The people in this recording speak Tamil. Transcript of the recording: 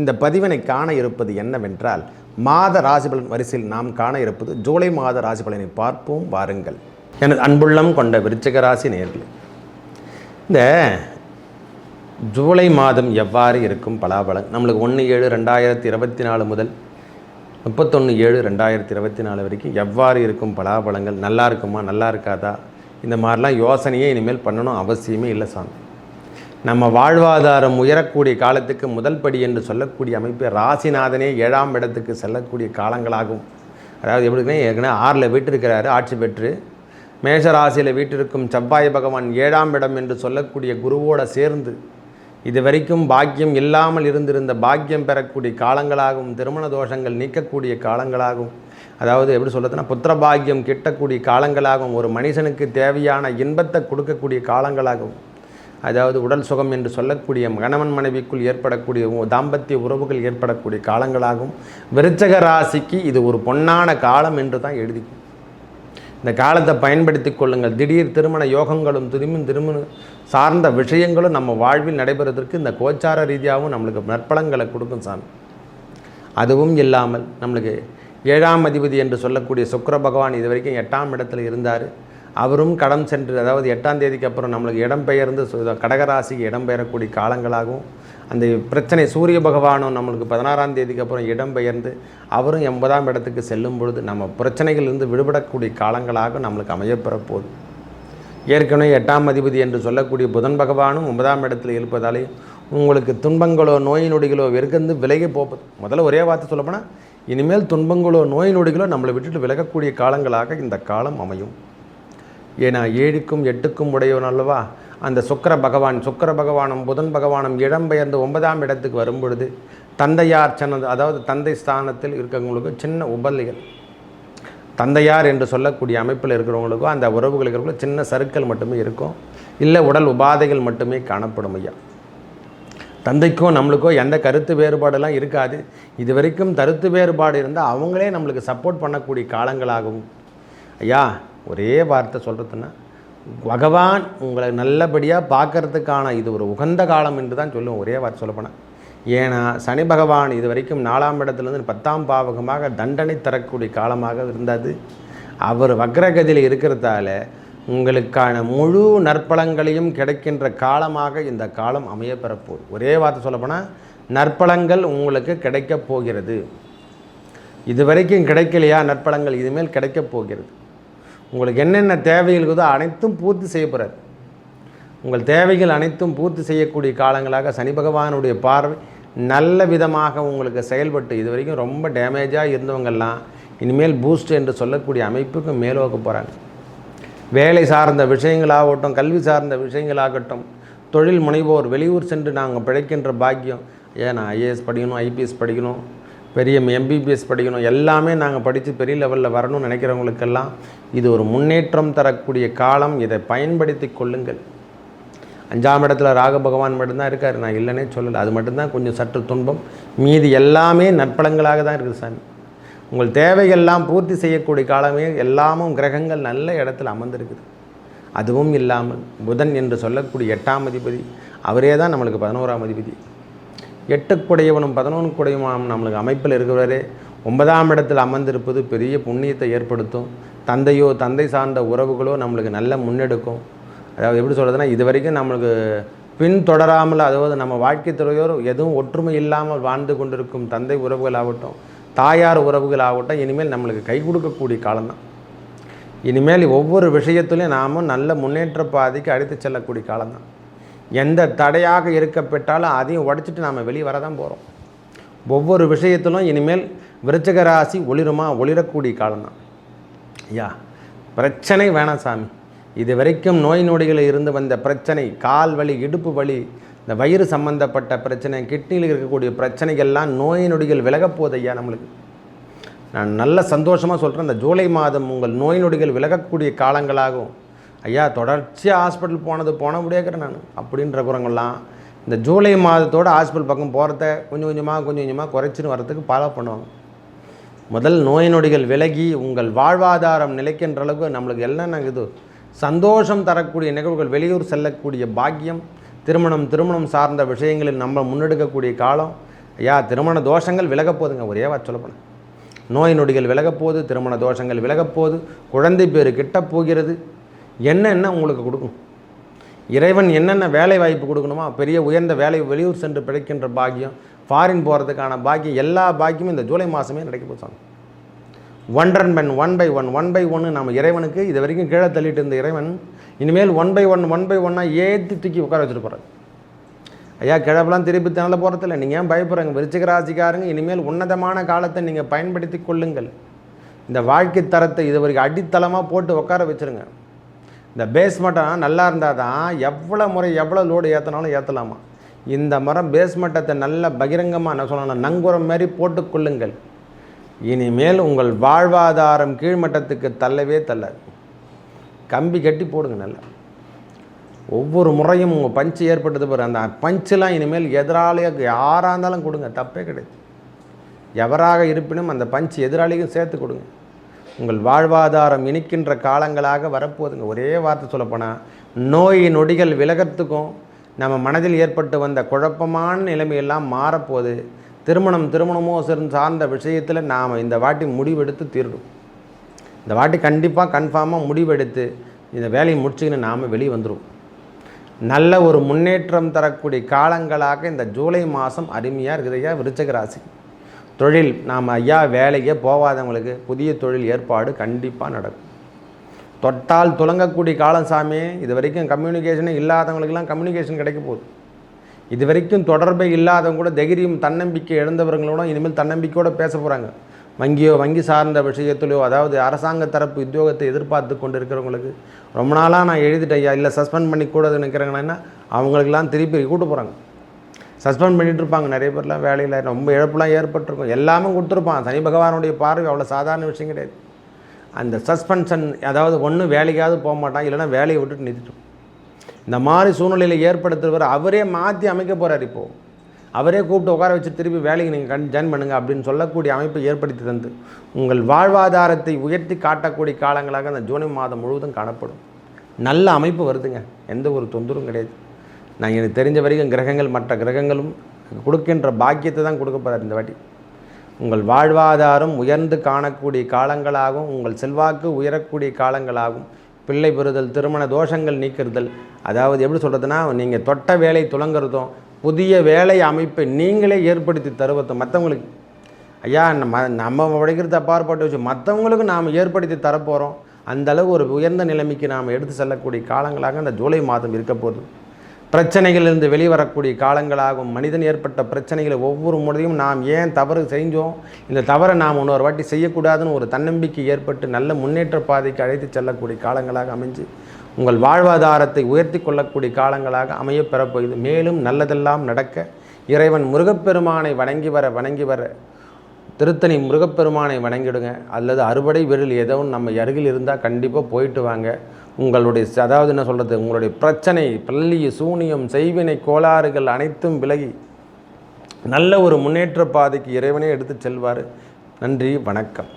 இந்த பதிவினை காண இருப்பது என்னவென்றால் மாத ராசிபலன் வரிசையில் நாம் காண இருப்பது ஜூலை மாத ராசிபலனை பார்ப்போம் வாருங்கள். எனது அன்புள்ளம் கொண்ட விருச்சிக ராசி நேர்களே இந்த ஜூலை மாதம் எவ்வாறு இருக்கும் பலாபலன்? நம்மளுக்கு ஒன்று ஏழு ரெண்டாயிரத்தி இருபத்தி நாலு முதல் முப்பத்தொன்று ஏழு ரெண்டாயிரத்தி இருபத்தி நாலு வரைக்கும் எவ்வாறு இருக்கும் பலாபலங்கள் நல்லா இருக்குமா? நல்லா இருக்காதா? இந்த மாதிரிலாம் யோசனையே இனிமேல் பண்ணணும் அவசியமே இல்லை சாமி. நம்ம வாழ்வாதாரம் உயரக்கூடிய காலத்துக்கு முதல் படி என்று சொல்லக்கூடிய அமைப்பு ராசிநாதனே ஏழாம் இடத்துக்கு செல்லக்கூடிய காலங்களாகும். அதாவது எப்படின்னா ஏற்கனவே ஆறில் வீட்டிருக்கிறாரு ஆட்சி பெற்று. மேஷ ராசியில் வீட்டிருக்கும் செவ்வாய் பகவான் ஏழாம் இடம் என்று சொல்லக்கூடிய குருவோட சேர்ந்து இது வரைக்கும் பாக்கியம் இல்லாமல் இருந்திருந்த பாக்கியம் பெறக்கூடிய காலங்களாகவும் திருமண தோஷங்கள் நீக்கக்கூடிய காலங்களாகும் அதாவது எப்படி சொல்கிறதுனா புத்திர பாக்கியம் கிட்டக்கூடிய காலங்களாகவும் ஒரு மனுஷனுக்கு தேவையான இன்பத்தை கொடுக்கக்கூடிய காலங்களாகும் அதாவது உடல் சுகம் என்று சொல்லக்கூடிய கணவன் மனைவிக்குள் ஏற்படக்கூடிய உ- தாம்பத்திய உறவுகள் ஏற்படக்கூடிய காலங்களாகும். விருச்சக ராசிக்கு இது ஒரு பொன்னான காலம் என்று தான் எழுதி இந்த காலத்தை பயன்படுத்தி கொள்ளுங்கள். திடீர் திருமண யோகங்களும் திரும்பி திருமண சார்ந்த விஷயங்களும் நம்ம வாழ்வில் நடைபெறுவதற்கு இந்த கோச்சார ரீதியாகவும் நம்மளுக்கு நற்பலங்களை கொடுக்கும் சாமி. அதுவும் இல்லாமல் நம்மளுக்கு ஏழாம் அதிபதி என்று சொல்லக்கூடிய சுக்கிர பகவான் இது வரைக்கும் எட்டாம் இடத்துல இருந்தார். அவரும் கடம் சென்று அதாவது எட்டாம் தேதிக்கு அப்புறம் நம்மளுக்கு இடம்பெயர்ந்து கடகராசிக்கு இடம்பெயரக்கூடிய காலங்களாகவும் அந்த பிரச்சனை சூரிய பகவானும் நம்மளுக்கு பதினாறாம் தேதிக்கு அப்புறம் இடம்பெயர்ந்து அவரும் எண்பதாம் இடத்துக்கு செல்லும் பொழுது நம்ம பிரச்சனைகளிலிருந்து விடுபடக்கூடிய காலங்களாக நம்மளுக்கு அமையப்பெறப்போகுது. ஏற்கனவே எட்டாம் அதிபதி என்று சொல்லக்கூடிய புதன் பகவானும் ஒன்பதாம் இடத்தில் இருப்பதாலே உங்களுக்கு துன்பங்களோ நோய் நொடிகளோ வெறுக்கந்து விலகி போப்பது. முதல்ல ஒரே வார்த்தை சொல்லப்போனால் இனிமேல் துன்பங்களோ நோய் நொடிகளோ நம்மளை விட்டுட்டு விலகக்கூடிய காலங்களாக இந்த காலம் அமையும். ஏன்னா ஏழுக்கும் எட்டுக்கும் உடையவன் அல்லவா? அந்த சுக்கர பகவான் சுக்கர பகவானும் புதன் பகவானும் இடம்பெயர்ந்து ஒன்பதாம் இடத்துக்கு வரும்பொழுது தந்தையார் சின்னது அதாவது தந்தை ஸ்தானத்தில் இருக்கிறவங்களுக்கு சின்ன உபல்லிகள். தந்தையார் என்று சொல்லக்கூடிய அமைப்பில் இருக்கிறவங்களுக்கோ அந்த உறவுகள் சின்ன சருக்கள் மட்டுமே இருக்கும். இல்லை உடல் உபாதைகள் மட்டுமே காணப்படும் ஐயா. தந்தைக்கோ நம்மளுக்கோ எந்த கருத்து வேறுபாடெல்லாம் இருக்காது. இது வரைக்கும் கருத்து வேறுபாடு இருந்தால் அவங்களே நம்மளுக்கு சப்போர்ட் பண்ணக்கூடிய காலங்களாகும். ஐயா ஒரே வார்த்தை சொல்கிறதுன்னா பகவான் உங்களை நல்லபடியாக பார்க்கறதுக்கான இது ஒரு உகந்த காலம் என்று தான் சொல்லுவோம் ஒரே வார்த்தை சொல்லப்போனால் ஏன்னா சனி பகவான் இது வரைக்கும் நாலாம் இடத்துலேருந்து பத்தாம் பாவகமாக தண்டனை தரக்கூடிய காலமாக இருந்தது. அவர் வக்ரகதியில் இருக்கிறதால உங்களுக்கான முழு நற்பலங்களையும் கிடைக்கின்ற காலமாக இந்த காலம் அமைய பெறப்போகுது. ஒரே வார்த்தை சொல்லப்போனால் நற்பலங்கள் உங்களுக்கு கிடைக்கப் போகிறது. இதுவரைக்கும் கிடைக்கலையா நற்பலங்கள்? இதுமேல் கிடைக்கப் போகிறது. உங்களுக்கு என்னென்ன தேவைகள் இருக்குதோ அனைத்தும் பூர்த்தி செய்யப்படுறார் உங்கள் தேவைகள் அனைத்தும் பூர்த்தி செய்யக்கூடிய காலங்களாக சனி பகவானுடைய பார்வை நல்ல விதமாக உங்களுக்கு செயல்பட்டு இது வரைக்கும் ரொம்ப டேமேஜாக இருந்தவங்கெல்லாம் இனிமேல் பூஸ்ட் என்று சொல்லக்கூடிய அமைப்புக்கு மேலோக்க போகிறாங்க வேலை சார்ந்த விஷயங்களாகட்டும் கல்வி சார்ந்த விஷயங்களாகட்டும் தொழில் முனைவோர் வெளியூர் சென்று நாங்கள் பிழைக்கின்ற பாக்கியம். ஏன் ஐஏஎஸ் படிக்கணும் ஐபிஎஸ் படிக்கணும். பெரிய எம்பிபிஎஸ் படிக்கணும். எல்லாமே நாங்கள் படித்து பெரிய லெவலில் வரணும்னு நினைக்கிறவங்களுக்கெல்லாம் இது ஒரு முன்னேற்றம் தரக்கூடிய காலம். இதை பயன்படுத்தி கொள்ளுங்கள். அஞ்சாம் இடத்துல ராக பகவான் மட்டும்தான் இருக்கார். நான் இல்லைன்னே சொல்லலை. அது மட்டும்தான் கொஞ்சம் சற்று துன்பம். மீதி எல்லாமே நற்பலங்களாக தான் இருக்குது சாமி. உங்கள் தேவைகள்லாம் பூர்த்தி செய்யக்கூடிய காலமே எல்லாமும் கிரகங்கள் நல்ல இடத்துல அமர்ந்திருக்குது. அதுவும் இல்லாமல் புதன் என்று சொல்லக்கூடிய எட்டாம் அதிபதி அவரே தான் நம்மளுக்கு பதினோராம் அதிபதி. எட்டுக்குடையவனும் பதினொன்றுக்குடையவனும் நம்மளுக்கு அமைப்பில் இருக்கிறவரே ஒன்பதாம் இடத்தில் அமர்ந்திருப்பது பெரிய புண்ணியத்தை ஏற்படுத்தும். தந்தையோ தந்தை சார்ந்த உறவுகளோ நம்மளுக்கு நல்ல முன்னெடுக்கும். அதாவது எப்படி சொல்கிறதுனா இது வரைக்கும் நம்மளுக்கு பின்தொடராமல் அதாவது நம்ம வாழ்க்கை துறையோர் எதுவும் ஒற்றுமை இல்லாமல் வாழ்ந்து கொண்டிருக்கும் தந்தை உறவுகள் ஆகட்டும் தாயார் உறவுகள் ஆகட்டும் இனிமேல் நம்மளுக்கு கை கொடுக்கக்கூடிய காலம்தான். இனிமேல் ஒவ்வொரு விஷயத்துலையும் நாமும் நல்ல முன்னேற்ற பாதைக்கு அழைத்து செல்லக்கூடிய காலம்தான். எந்த தடையாக இருக்கப்பட்டாலும் அதையும் உடைச்சிட்டு நாம் வெளியே வர தான் போகிறோம் ஒவ்வொரு விஷயத்திலும் இனிமேல் விருச்சக ராசி ஒளிருமா ஒளிரக்கூடிய காலம்தான் ஐயா பிரச்சனை வேணாம் சாமி. இது வரைக்கும் நோய் நொடிகளில் இருந்து வந்த பிரச்சனை கால் வலி இடுப்பு வலி இந்த வயிறு சம்பந்தப்பட்ட பிரச்சனை கிட்னியில் இருக்கக்கூடிய பிரச்சனைகள்லாம் நோய் நொடிகள் விலகப்போகுது ஐயா நம்மளுக்கு. நான் நல்ல சந்தோஷமாக சொல்கிறேன் இந்த ஜூலை மாதம் உங்கள் நோய் நொடிகள் விலகக்கூடிய காலங்களாகும். ஐயா தொடர்ச்சியாக ஹாஸ்பிட்டல் போனது போன முடியாக்கிறேன் நான். அப்படின்ற குரங்கள்லாம் இந்த ஜூலை மாதத்தோட ஹாஸ்பிட்டல் பக்கம் போகிறத கொஞ்சம் கொஞ்சமாக கொஞ்சம் கொஞ்சமாக குறைச்சின்னு வரத்துக்கு ஃபாலோ பண்ணுவாங்க. முதல் நோய் நொடிகள் விலகி உங்கள் வாழ்வாதாரம் நிலைக்கின்ற அளவுக்கு நம்மளுக்கு என்னென்ன இது சந்தோஷம் தரக்கூடிய நிகழ்வுகள் வெளியூர் செல்லக்கூடிய பாக்கியம் திருமணம் திருமணம் சார்ந்த விஷயங்களில் நம்ம முன்னெடுக்கக்கூடிய காலம். ஐயா திருமண தோஷங்கள் விலகப் போகுதுங்க ஒரே வா சொல்லப்போனேன் நோய் நொடிகள் விலகப்போகுது திருமண தோஷங்கள் விலகப்போகுது குழந்தை பேர் கிட்ட போகிறது. என்னென்ன உங்களுக்கு கொடுக்கும்? இறைவன் என்னென்ன வேலை வாய்ப்பு கொடுக்கணுமா பெரிய உயர்ந்த வேலை வெளியூர் சென்று பிழைக்கின்ற பாக்கியம் ஃபாரின் போகிறதுக்கான பாக்கியம் எல்லா பாக்கியமும் இந்த ஜூலை மாதமே நடக்க போச்சாங்க ஒன்றன் பெண் one by one one by ஒன்று நம்ம இறைவனுக்கு இது வரைக்கும் கீழே தள்ளிட்டு இருந்த இறைவன் இனிமேல் one by one one by ஒன்னாக ஏற்றி தூக்கி உட்கார வச்சுட்டு போகிறார் ஐயா கிழப்பெல்லாம் திருப்பி தினல போகிறதில்ல நீங்கள் ஏன் பயப்படுறாங்க? விருச்சிக ராசிக்காரங்க இனிமேல் உன்னதமான காலத்தை நீங்கள் பயன்படுத்தி கொள்ளுங்கள். இந்த வாழ்க்கை தரத்தை இது வரைக்கும் அடித்தளமாக போட்டு உட்கார வச்சுருங்க. இந்த பேஸ்மட்டம் நல்லா இருந்தால் தான் எவ்வளோ முறை எவ்வளோ லோடு ஏற்றினாலும் ஏற்றலாமா இந்த மரம் பேஸ்மட்டத்தை நல்ல பகிரங்கமாக என்ன சொல்லணும் நங்குரம் மாதிரி போட்டுக்கொள்ளுங்கள் இனிமேல் உங்கள் வாழ்வாதாரம் கீழ்மட்டத்துக்கு தள்ளவே தள்ளாது. கம்பி கட்டி போடுங்க நல்லா. ஒவ்வொரு முறையும் உங்கள் பஞ்சு ஏற்பட்டது பாரு அந்த பஞ்செலாம் இனிமேல் எதிராளியாக யாராக இருந்தாலும் கொடுங்க தப்பே கிடையாது. எவராக இருப்பினும் அந்த பஞ்சு எதிராளிக்கும் சேர்த்து கொடுங்க. உங்கள் வாழ்வாதாரம் இனிக்கின்ற காலங்களாக வரப்போகுதுங்க. ஒரே வார்த்தை சொல்லப்போனால் நோய் நொடிகள் விலகத்துக்கும் நம்ம மனதில் ஏற்பட்டு வந்த குழப்பமான நிலைமையெல்லாம் மாறப்போகுது. திருமணம் திருமணமோ சிறந்த சார்ந்த விஷயத்தில் நாம் இந்த வாட்டி முடிவெடுத்து தீர்டும் இந்த வாட்டி கண்டிப்பாக கன்ஃபார்மாக முடிவெடுத்து இந்த வேலையை முடிச்சுக்கின்னு நாம் வெளியே வந்துடும் நல்ல ஒரு முன்னேற்றம் தரக்கூடிய காலங்களாக இந்த ஜூலை மாதம் அருமையாக இருக்குது ஐயா விருச்சக ராசி. தொழில் நாம் ஐயா வேலைக்கே போகாதவங்களுக்கு புதிய தொழில் ஏற்பாடு கண்டிப்பாக நடக்கும். தொட்டால் துலங்கக்கூடிய காலம் சாமி இது வரைக்கும் கம்யூனிகேஷனே இல்லாதவங்களுக்கெல்லாம் கம்யூனிகேஷன் கிடைக்க போகுது. இது வரைக்கும் தொடர்பே இல்லாதவங்க கூட தைரியம் தன்னம்பிக்கை இழந்தவர்களோட இனிமேல் தன்னம்பிக்கையோடு பேச போகிறாங்க வங்கியோ வங்கி சார்ந்த விஷயத்திலையோ அதாவது அரசாங்க தரப்பு உத்தியோகத்தை எதிர்பார்த்து கொண்டு இருக்கிறவங்களுக்கு ரொம்ப நாளாக நான் எழுதிட்டேன் ஐயா இல்லை சஸ்பெண்ட் பண்ணி கூடாது நினைக்கிறாங்கன்னா அவங்களுக்கெல்லாம் திருப்பி கூட்டு போகிறாங்க சஸ்பெண்ட் பண்ணிட்டு இருப்பாங்க நிறைய பேர்லாம் வேலையில். ரொம்ப இழப்புலாம் ஏற்பட்டிருக்கும். எல்லாமே கொடுத்துருப்பான். சனி பகவானுடைய பார்வை அவ்வளோ சாதாரண விஷயம் கிடையாது. அந்த சஸ்பென்ஷன் அதாவது ஒன்று வேலைக்காவது போக மாட்டான் இல்லைன்னா வேலையை விட்டுட்டு நிறுத்திட்டோம் இந்த மாதிரி சூழ்நிலையில் ஏற்படுத்துறவர் அவரே மாற்றி அமைக்க போகிறார் இப்போது அவரே கூப்பிட்டு உட்கார வச்சு திருப்பி வேலைக்கு நீங்கள் கண் ஜாயின் பண்ணுங்க அப்படின்னு சொல்லக்கூடிய அமைப்பை ஏற்படுத்தி தந்து உங்கள் வாழ்வாதாரத்தை உயர்த்தி காட்டக்கூடிய காலங்களாக அந்த ஜூனை மாதம் முழுவதும் காணப்படும். நல்ல அமைப்பு வருதுங்க. எந்த ஒரு தொந்தரவும் கிடையாது. நான் எனக்கு தெரிஞ்ச வரைக்கும் கிரகங்கள் மற்ற கிரகங்களும் கொடுக்கின்ற பாக்கியத்தை தான் கொடுக்க போகிறார் இந்த வாட்டி. உங்கள் வாழ்வாதாரம் உயர்ந்து காணக்கூடிய காலங்களாகும் உங்கள் செல்வாக்கு உயரக்கூடிய காலங்களாகும். பிள்ளை பெறுதல் திருமண தோஷங்கள் நீக்கிறதல். அதாவது எப்படி சொல்கிறதுனா நீங்கள் தொட்ட வேலை துளங்குறதும் புதிய வேலை அமைப்பை நீங்களே ஏற்படுத்தி தருவதும் மற்றவங்களுக்கு ஐயா நம்ம நம்ம உடைக்கிறது அப்பாற்பட்டு வச்சு மற்றவங்களுக்கு நாம் ஏற்படுத்தி தரப்போகிறோம் அந்த அளவு ஒரு உயர்ந்த நிலைமைக்கு நாம் எடுத்து செல்லக்கூடிய காலங்களாக இந்த ஜூலை மாதம் இருக்க போகுது. பிரச்சனைகளிலிருந்து வெளிவரக்கூடிய காலங்களாகும். மனிதன் ஏற்பட்ட பிரச்சனைகளை ஒவ்வொரு முறையும் நாம் ஏன் தவறு செஞ்சோம்? இந்த தவறை நாம் இன்னொரு வாட்டி செய்யக்கூடாதுன்னு ஒரு தன்னம்பிக்கை ஏற்பட்டு நல்ல முன்னேற்ற பாதைக்கு அழைத்து செல்லக்கூடிய காலங்களாக அமைஞ்சு உங்கள் வாழ்வாதாரத்தை உயர்த்தி கொள்ளக்கூடிய காலங்களாக அமைய பெறப்போகுது மேலும் நல்லதெல்லாம் நடக்க இறைவன் முருகப்பெருமானை வணங்கி வர வணங்கி வர திருத்தணி முருகப்பெருமானை வணங்கிடுங்க. அல்லது அறுபடை விரல் ஏதோ நம்ம அருகில் இருந்தால் கண்டிப்பாக போயிட்டு வாங்க. உங்களுடைய அதாவது என்ன சொல்கிறது உங்களுடைய பிரச்சனை பள்ளி சூனியம் செய்வினை கோளாறுகள் அனைத்தும் விலகி நல்ல ஒரு முன்னேற்ற பாதைக்கு இறைவனே எடுத்து செல்வார். நன்றி வணக்கம்.